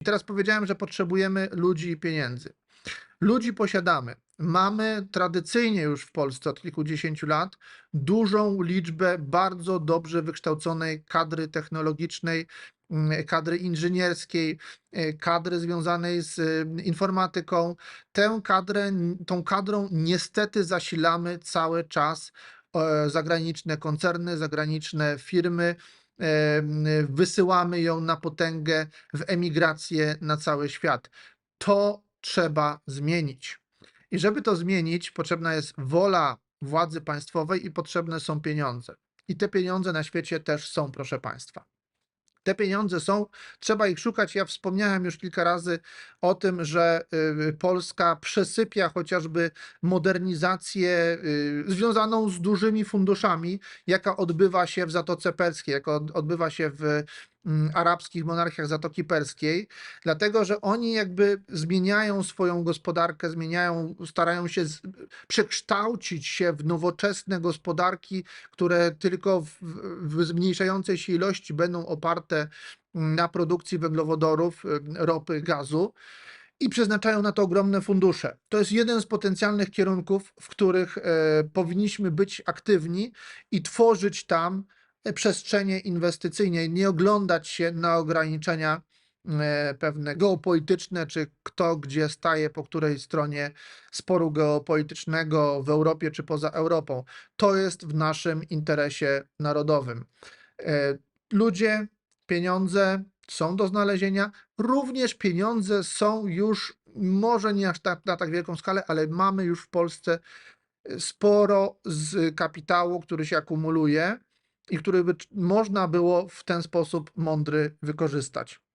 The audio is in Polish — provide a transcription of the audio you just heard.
I teraz powiedziałem, że potrzebujemy ludzi i pieniędzy. Ludzi posiadamy. Mamy tradycyjnie już w Polsce od kilkudziesięciu lat dużą liczbę bardzo dobrze wykształconej kadry technologicznej, mm, kadry inżynierskiej, e, kadry związanej z e, informatyką. Tę kadrę, tą kadrą niestety zasilamy cały czas e, zagraniczne koncerny, zagraniczne firmy. Wysyłamy ją na potęgę w emigrację na cały świat. To trzeba zmienić. I żeby to zmienić, potrzebna jest wola władzy państwowej i potrzebne są pieniądze. I te pieniądze na świecie też są, proszę państwa. Te pieniądze są, trzeba ich szukać. Ja wspomniałem już kilka razy o tym, że y, Polska przesypia chociażby modernizację y, związaną z dużymi funduszami, jaka odbywa się w Zatoce Perskiej, jaka od- odbywa się w arabskich monarchiach Zatoki Perskiej, dlatego że oni jakby zmieniają swoją gospodarkę, zmieniają, starają się z, przekształcić się w nowoczesne gospodarki, które tylko w, w zmniejszającej się ilości będą oparte mm, na produkcji węglowodorów, y, ropy, gazu i przeznaczają na to ogromne fundusze. To jest jeden z potencjalnych kierunków, w których e, powinniśmy być aktywni i tworzyć tam przestrzenie inwestycyjne, nie oglądać się na ograniczenia e, pewne geopolityczne, czy kto gdzie staje, po której stronie sporu geopolitycznego w Europie czy poza Europą. To jest w naszym interesie narodowym. E, Ludzie, pieniądze są do znalezienia. Również pieniądze są już, może nie aż tak, na tak wielką skalę, ale mamy już w Polsce sporo z kapitału, który się akumuluje i który by, można było w ten sposób mądry wykorzystać.